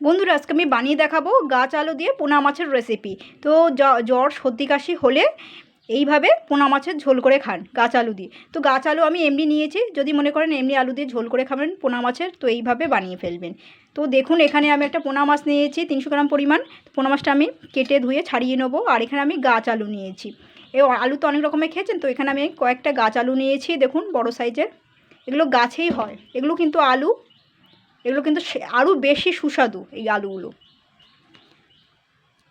বন্ধুরা, আজকে আমি বানিয়ে দেখাবো গাছ আলু দিয়ে পোনা মাছের রেসিপি তো জ্বর, সর্দি, কাশি হলে এইভাবে পোনা মাছের ঝোল করে খান গাছ আলু দিয়ে। তো গাছ আলু আমি এমনি নিয়েছি, যদি মনে করেন এমনি আলু দিয়ে ঝোল করে খাবেন পোনা মাছের, তো এইভাবে বানিয়ে ফেলবেন। তো দেখুন, এখানে আমি একটা পোনা মাছ নিয়েছি, তিনশো গ্রাম পরিমাণ। পোনা মাছটা আমি কেটে ধুয়ে ছাড়িয়ে নেব, আর এখানে আমি গাছ আলু নিয়েছি। এ আলু তো অনেক রকমের খেয়েছেন, তো এখানে আমি কয়েকটা গাছ আলু নিয়েছি, দেখুন বড় সাইজের। এগুলো গাছেই হয়, এগুলো কিন্তু আলু এগুলো কিন্তু আরও বেশি সুস্বাদু এই আলুগুলো।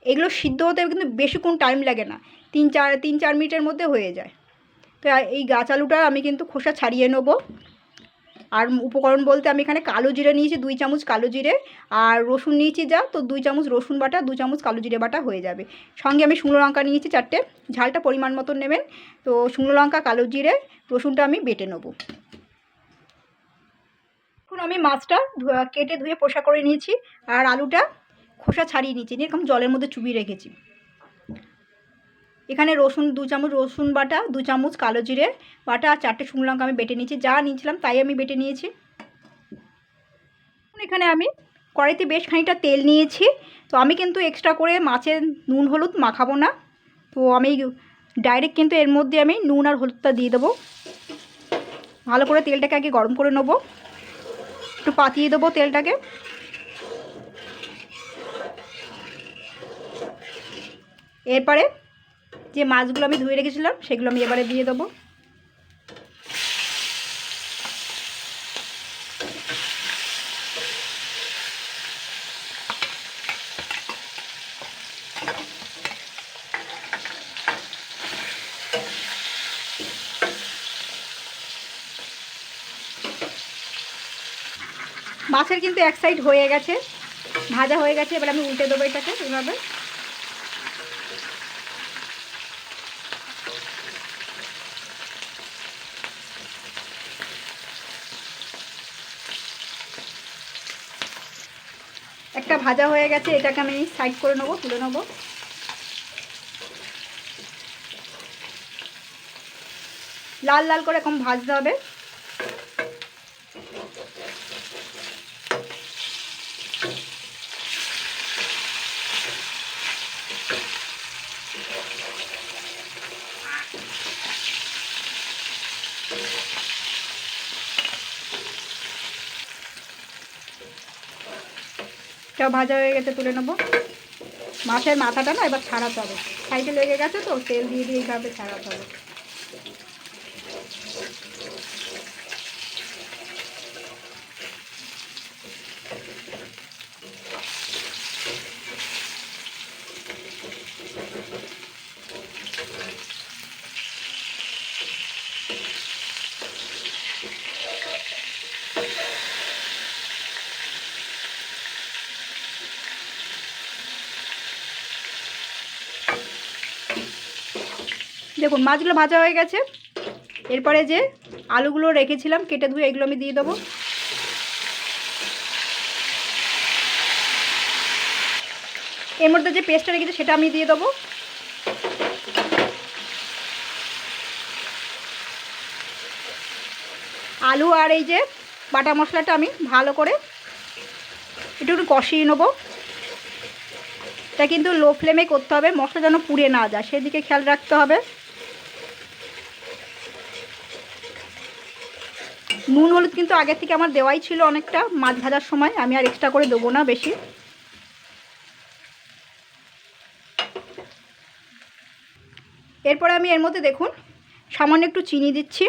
এগুলো সিদ্ধ হতে কিন্তু বেশিক্ষণ টাইম লাগে না। তিন চার তিন চার মিনিটের মধ্যে হয়ে যায়। তো এই গাছ আলুটা আমি কিন্তু খোসা ছাড়িয়ে নেব। আর উপকরণ বলতে আমি এখানে কালো জিরে নিয়েছি, দুই চামচ কালো জিরে। আর রসুন নিয়েছি যা, তো দুই চামচ রসুন বাটা, দু চামচ কালো জিরে বাটা হয়ে যাবে। সঙ্গে আমি শুকনো লঙ্কা নিয়েছি চারটে। ঝালটা পরিমাণ মতন নেবেন। তো শুকনো লঙ্কা, কালো জিরে, রসুনটা আমি বেটে নেব। এখন আমি মাছটা কেটে ধুয়ে পোষা করে নিয়েছি আর আলুটা খোসা ছাড়িয়ে নিয়েছি নিয়ে এরকম জলের মধ্যে চুবিয়ে রেখেছি। এখানে রসুন, দু চামচ রসুন বাটা, দু চামচ কালো জিরে বাটা, আর চারটে শুকনো লঙ্কা আমি বেটে নিয়েছি, যা নিয়েছিলাম তাই আমি বেটে নিয়েছি। এখানে আমি কড়াইতে বেশ খানিকটা তেল নিয়েছি, তো আমি কিন্তু এক্সট্রা করে মাছের নুন, হলুদ মাখাবো না, তো আমি ডাইরেক্ট কিন্তু এর মধ্যে আমি নুন আর হলুদটা দিয়ে দেবো। ভালো করে তেলটাকে আগে গরম করে নেব। একটু পাতিয়ে দেবো তেলটাকে। এরপরে যে মাছগুলো আমি ধুয়ে রেখেছিলাম, সেগুলো আমি এবারে দিয়ে দেবো। মাছের কিন্তু এক সাইড হয়ে গেছে, ভাজা হয়ে গেছে, এবার আমি উল্টে দেবো এটাকে এভাবে। একটা ভাজা হয়ে গেছে, এটাকে আমি সাইড করে নেব, তুলে নেব। লাল লাল করে এরকম ভাজতে হবে। এটা ভাজা হয়ে গেছে, তুলে নেব। মাছের মাথাটা না এবার ছাড়াতে হবে। সাইডে লেগে গেছে তো, তেল দিয়ে দিয়ে এইভাবে ছাড়াতে হবে। দেখুন, মাছগুলো ভাজা হয়ে গেছে। এরপরে যে আলুগুলো রেখেছিলাম, কেটে ধুয়ে এগুলো আমি দিয়ে দেবো। এর মধ্যে যে পেস্টটা রেখেছি, সেটা আমি দিয়ে দেবো। আলু আর এই যে বাটা মশলাটা আমি ভালো করে একটু একটু কষিয়ে নেব। এটা কিন্তু লো ফ্লেমে করতে হবে, মশলা যেন পুড়ে না যায়, সেদিকে খেয়াল রাখতে হবে। নুন, হলুদ কিন্তু আগে থেকে আমার দেওয়াই ছিল অনেকটা, মাছ ভাজার সময়। আমি আর এক্সট্রা করে দেবো না বেশি। এরপরে আমি এর মধ্যে দেখুন, সামান্য একটু চিনি দিচ্ছি,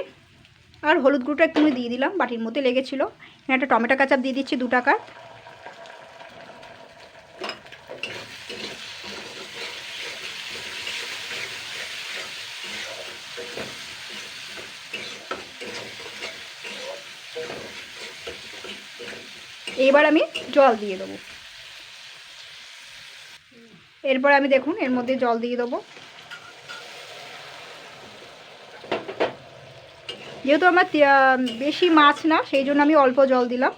আর হলুদ গুঁড়োটা একটু দিয়ে দিলাম, বাটির মধ্যে লেগেছিলো। এখানে একটা টমেটো কাচাপ দিয়ে দিচ্ছি দু টাকা এবার আমি জল দিয়ে দেবো। এরপর আমি দেখুন, এর মধ্যে জল দিয়ে দেবো। যেহেতু আমার বেশি মাছ না, সেই জন্য আমি অল্প জল দিলাম।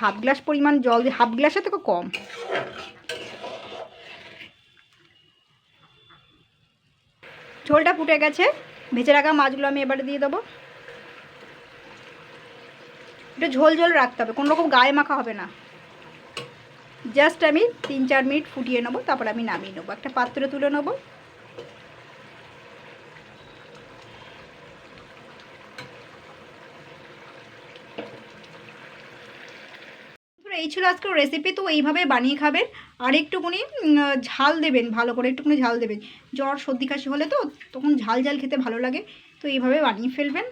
হাফ গ্লাস পরিমাণ জল দিয়ে হাফ গ্লাসের থেকে কম। ঝোলটা ফুটে গেছে। ভেজে রাখা মাছগুলো আমি এবারে দিয়ে দেবো। একটু ঝোল ঝোল রাখতে হবে কোনো রকম গায়ে মাখা হবে না। জাস্ট আমি তিন চার মিনিট ফুটিয়ে নেব তারপর আমি নামিয়ে নেব। একটা পাত্রে তুলে নেব। এই ছিল আজকের রেসিপি তো এইভাবে বানিয়ে খাবেন। আর একটুখানি উম, ঝাল দেবেন ভালো করে একটুখানি ঝাল দেবেন। জ্বর সর্দি কাশি হলে তো তখন ঝাল ঝাল খেতে ভালো লাগে। তো এইভাবে বানিয়ে ফেলবেন।